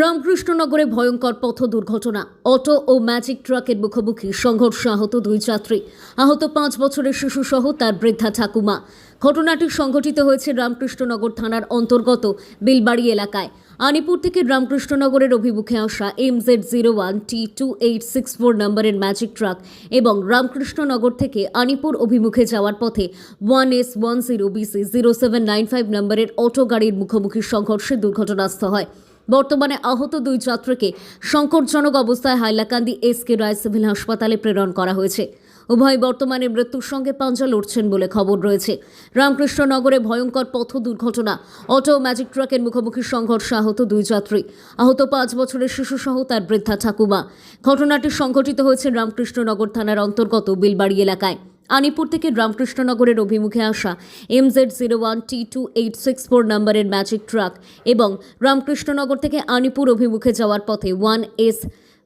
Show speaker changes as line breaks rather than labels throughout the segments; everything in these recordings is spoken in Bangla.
রামকৃষ্ণনগরে ভয়ঙ্কর পথ দুর্ঘটনা। অটো ও ম্যাজিক ট্রাকের মুখোমুখি সংঘর্ষে আহত দুই যাত্রী আহত পাঁচ বছরের শিশুসহ তার বৃদ্ধা ঠাকুমা। ঘটনাটি সংঘটিত হয়েছে রামকৃষ্ণনগর থানার অন্তর্গত বিলবাড়ি এলাকায়। আনিপুর থেকে রামকৃষ্ণনগরের অভিমুখে আসা M Z zero one T two eight six four নম্বরের ম্যাজিক ট্রাক এবং রামকৃষ্ণনগর থেকে আনিপুর অভিমুখে যাওয়ার পথে one S one zero B C zero seven nine five নম্বরের অটো গাড়ির মুখোমুখি সংঘর্ষে দুর্ঘটনাস্থ হয়। বর্তমানে আহত দুই ছাত্রকে সংকটজনক অবস্থায় Hailakandi S K Roy civil হাসপাতালে প্রেরণ করা হয়েছে। উভয় বর্তমানে মৃত্যুর সঙ্গে পাঞ্জা লড়ছেন বলে খবর রয়েছে। রামকৃষ্ণনগরে ভয়ঙ্কর পথ দুর্ঘটনা, অটো ম্যাজিক ট্রাকের মুখোমুখি সংঘর্ষে আহত দুই যাত্রী আহত পাঁচ বছরের শিশুসহ তার বৃদ্ধা ঠাকুমা। ঘটনাটি সংঘটিত হয়েছে রামকৃষ্ণনগর থানার অন্তর্গত বিলবাড়ি এলাকায়। আনিপুর থেকে রামকৃষ্ণনগরের অভিমুখে আসা M Z zero one T two eight six four নম্বরের ম্যাজিক ট্রাক এবং রামকৃষ্ণনগর থেকে আনিপুর অভিমুখে যাওয়ার পথে one S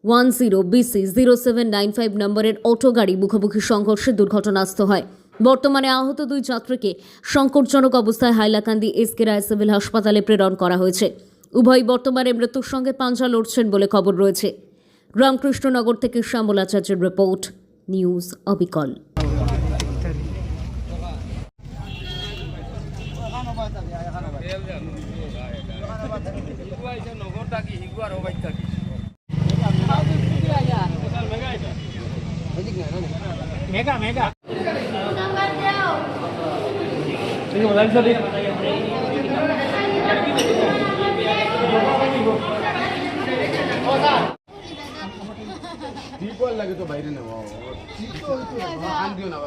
one zero B C zero seven nine five নম্বরের অটো গাড়ি মুখোমুখি সংঘর্ষে দুর্ঘটনাস্থ হয়। বর্তমানে আহত দুই ছাত্রকে সংকটজনক অবস্থায় হাইলাকান্দি এসকে রায় সিভিল হাসপাতালে প্রেরণ করা হয়েছে। উভয় বর্তমানে মৃত্যুর সঙ্গে পাঞ্জা লড়ছেন বলে খবর রয়েছে। রামকৃষ্ণনগর থেকে Shyamal আচার্যের report, news Abikal.
Mega mega
Dipal লাগে তো বাইরে নেওয়া ঠিক তো হইতো আন দিও না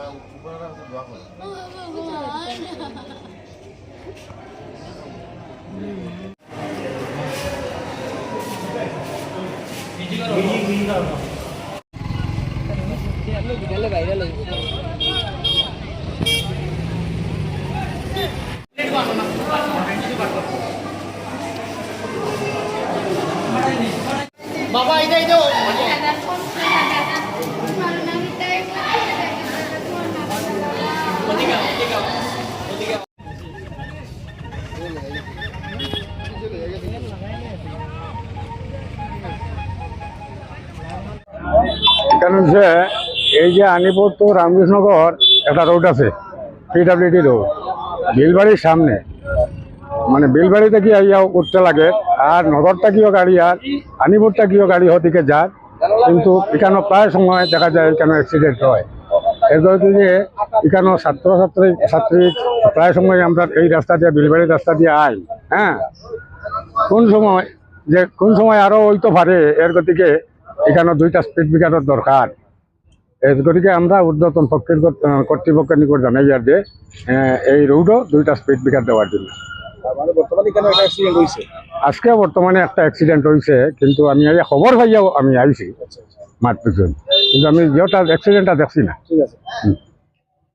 বাবা এটাই দাও
কারণ যে এই যে আনিপুর তো রামকৃষ্ণনগর একটা রোড আছে পিডাব্লিউডি রোড বিলবাড়ির সামনে। মানে বিলবাড়িতে কি আইয়া উঠতে লাগে, আর নগরটা কিও গাড়ি, আর আনিপুরটা কিও গাড়ি হদিকে যার কিন্তু এখানে প্রায় সময় দেখা যায় এখানে অ্যাক্সিডেন্ট হয়। কি যে এখানে ছাত্র ছাত্রী প্রায় সময় আমরা এই রাস্তা দিয়ে, বিলবাড়ির রাস্তা দিয়ে আই হ্যাঁ? কোন সময় যে, কোন সময় আরও হইতে পারে, এর গতিকে এখানে দুইটা স্পিড ব্রেকারের দরকার গতিকে আমরা ঊর্ধ্বতন পক্ষের কর্ত- কর্তৃপক্ষের নিকট জানাই আর যে এই রোডও দুইটা স্পিড ব্রেকার দেওয়ার জন্য।
মানে
আজকে বর্তমানে একটা অ্যাক্সিডেন্ট হয়েছে কিন্তু আমি এই খবর পাইয়াও আমি আইছি মাঠ। পিছন কিন্তু আমি যেটা অ্যাক্সিডেন্টটা দেখছি না।
ঠিক আছে।